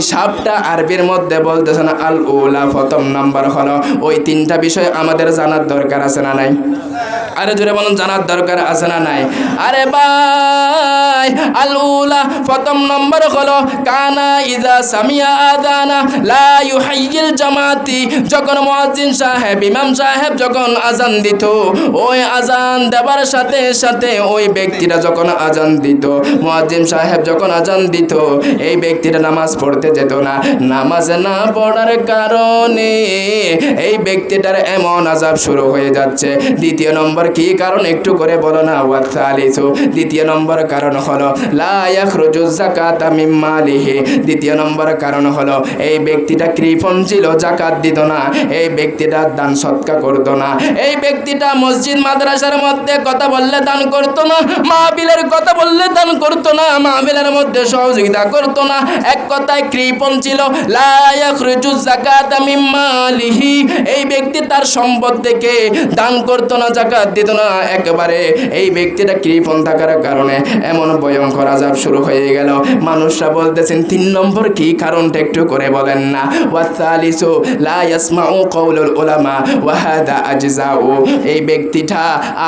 সাপটা আরবির মধ্যে বলতেছেন আল উলা প্রথম নাম্বার হলো, ওই তিনটা বিষয় আমাদের জানার দরকার আছে না নাই? আরে জোরে বলুন, জানার দরকার আছে না নাই? আরে ভাই আল উলা প্রথম নম্বর হলো, কানা ইজা সামিয়া আদানা, লা ইউহাইয়িল জামাতি। যখন মুয়াজ্জিন সাহেব, ইমাম সাহেব যখন আজান দিত, ওই আজান দেবার সাথে সাথে ওই ব্যক্তিরা যখন আজান দিত, মুয়াজ্জিন সাহেব যখন আজান দিত, এই ব্যক্তিরা নামাজ পড়তে যেত না। নামাজ না পড়ার কারণে এই ব্যক্তিটার এমন আজাব শুরু হয়ে যাচ্ছে। দ্বিতীয় নম্বর কি কারণ? একটু করে বলো না ওয়াতালিসু দ্বিতীয় নম্বর কারণ হলো, লা ইয়াখরুজু যাকাতা মিন মালিহি। দ্বিতীয় নম্বর কারণ হলো, এই ব্যক্তিটা কৃপণ ছিল জাকাত দিত না। এই ব্যক্তিটা দান সৎকা করতো না। এই ব্যক্তিটা মসজিদ, মাদ্রাসার মধ্যে কথা বললে দান করতো না। মাহবিলের কথা বললে দান করতো না। মাহবিলের মধ্যে সহযোগিতা করতো না। এক কথায় কৃপণ ছিল, লা ইয়াখরুজু যাকাতা মিন মালিহি। এই ব্যক্তি তার সম্পদ থেকে দান করতো না জাকাত দিত না, একেবারে এই ব্যক্তিটা কৃপণ থাকার কারণে এমন ভয়ঙ্কর আজাব শুরু হয়ে গেল? মানুষরা বলতেছেন, তিন নম্বর কি কারণটা একটু করে বলেন না। ওয়াসালিসু লা ইয়াসমাউ কওলুল উলামা, ওয়া হাদা আজজাউ। এই ব্যক্তিটা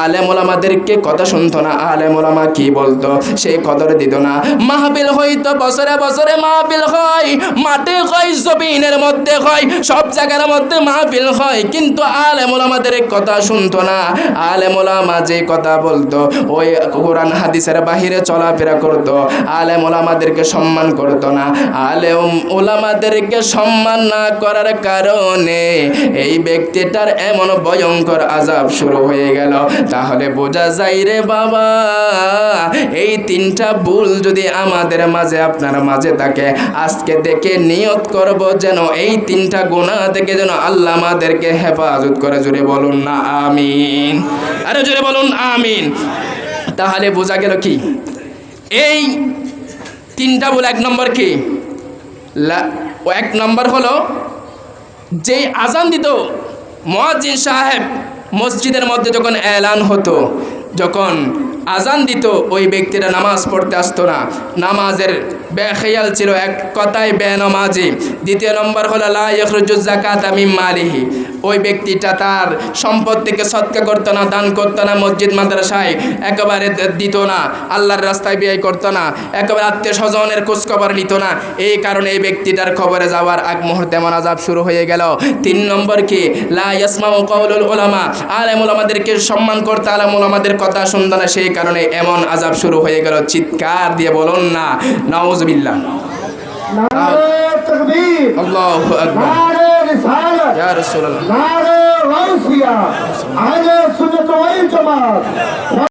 আলেম ওলামাদেরকে কথা শুনতো না, আলেম ওলামা কি বলতো? সেই কদর দিত না। মাহবিল হইতো বছরে বছরে মাহবিল হয়, মাঠে হয়, জমিনের মধ্যে হয়, সব জায়গার মধ্যে মাহবিল হয়, কিন্তু আলেম ওলামাদের কথা শুনতো না। আলেম ওলামা যে কথা বলতো, ওই কোরআন হাদিসের বাহিরে চলাফেরা করতো আলেম ওলামাদেরকে সম্মান করতো না। আলেম ওলামাদেরকে সম্মান না করার কারণে এই ব্যক্তিটার এমন ভয়ঙ্কর আজাব শুরু হয়ে গেল। তাহলে বোঝা যায় রে বাবা, এই তিনটা ভুল যদি আমাদের মাঝে, আপনার মাঝে থাকে, আজকে দেখে নিয়ত করব যেন এই তিনটা গুণা থেকে যেন আল্লাহ আমাদেরকে হেফাজত করে। জুড়ে বলুন না, আমিন। আরে জোরে বলুন, আমিন। তাহলে বোঝা গেল কি? এই তিনটা বলে এক নম্বর কি? এক নম্বর হলো যে আজান দিত মহাজিন সাহেব মসজিদের মধ্যে যখন এলান হতো, যখন আজান দিত, ওই ব্যক্তিরা নামাজ পড়তে আসতো না। নামাজের বেখেয়াল ছিল এক কথায় বেনমাজি। দ্বিতীয় নম্বর হলো, লা ইখরুজু যাকাত মিন মালিহি। ওই ব্যক্তিটা তার সম্পদ থেকে সৎকা করতো না, দান করতো না, মসজিদ, মাদ্রাসায় একেবারে দিত না, আল্লাহর রাস্তায় ব্যয় করতো না, একেবারে আত্মীয় স্বজনের খোঁজখবর নিত না। এই কারণে এই ব্যক্তিটার খবরে যাওয়ার আগ মুহূর্তে এমন আজাব শুরু হয়ে গেল। তিন নম্বর কি? লা ইয়াসমাউ কওলুল উলামা। আলেম উলামাদেরকে সম্মান করতে আলেম উলামাদের কথা শুনতো না, সেই কারণে এমন আজাব শুরু হয়ে গেল। চিৎকার দিয়ে বলুন না। নওয়াজবিল্লাহ নারে আল্লাহু আকবার। ইয়া রাসূলুল্লাহ। নারে গাউসিয়া আহলে সুন্নাত ওয়াল জামাত।